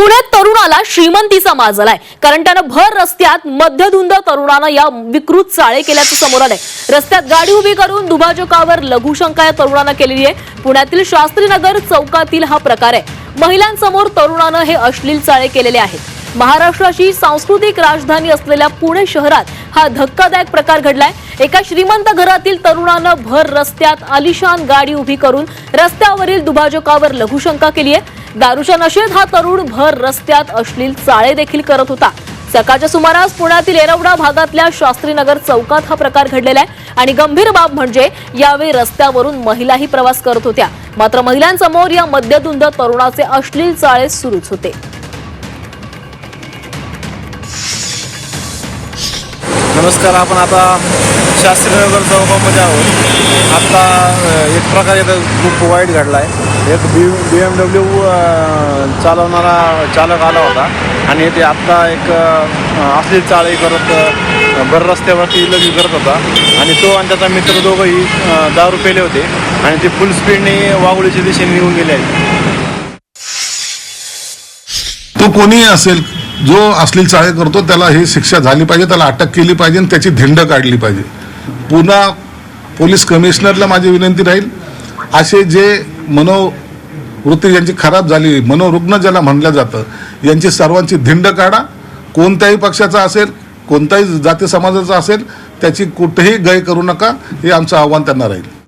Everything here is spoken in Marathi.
पुण्यात तरुणाला श्रीमंतीचा माज आलाय कारण त्यानं भर रस्त्यात मध्यधुंद तरुणानं या विकृत चाळे केल्याचं समोर आलंय. रस्त्यात गाडी उभी करून दुभाजकावर लघुशंका या तरुणानं केलेली आहे. पुण्यातील शास्त्रीनगर चौकातील हा प्रकार आहे. महिलांसमोर तरुणानं हे अश्लील चाळे केलेले आहेत. महाराष्ट्राची सांस्कृतिक राजधानी असलेल्या पुणे शहरात हा धक्कादायक प्रकार घडलाय. एका श्रीमंत घरातील तरुणानं भर रस्त्यात आलिशान गाडी उभी करून रस्त्यावरील दुभाजकावर लघुशंका केली आहे. दारूच्या नशेत हा तरुण भर रस्त्यात अश्लील चाळे देखील करत होता. सकाळच्या सुमारास पुण्यातील येरवडा भागातल्या शास्त्रीनगर चौकात हा प्रकार घडलेला आहे आणि गंभीर बाब म्हणजे यावेळी रस्त्यावरून महिलाही प्रवास करत होत्या. मात्र महिलांसमोर या मद्यधुंद तरुणाचे अश्लील चाळे सुरूच होते. नमस्कार आपण आता शास्त्रीनगर चौकामध्ये आहोत आत्ता एक प्रकारे तर खूप वाईट घडला आहे एक बी बी एम डब्ल्यू चालवणारा चालक आला होता. आणि ते आत्ता एक असली चाळी करत बर रस्त्यावरती लगी करत होता. आणि तो आणि त्याचा मित्र दोघंही दारू पेले होते. आणि ते फुल स्पीडने वाघोळीच्या दिशेने निघून गेले आहेत. तो कोणीही असेल जो अश्लील चाळे करतो त्याला ही शिक्षा झाली पाहिजे त्याला अटक केली पाहिजे आणि त्याची धिंड काढली पाहिजे. पुन्हा पोलीस कमिशनरला माझी विनंती राहील. असे जे मनोवृत्ती ज्यांची खराब झाली मनोरुग्ण ज्याला म्हणलं जातं यांची सर्वांची धिंड काढा. कोणत्याही पक्षाचा असेल कोणत्याही जाती समाजाचा असेल त्याची कुठेही गय करू नका हे आमचं आव्हान त्यांना राहील.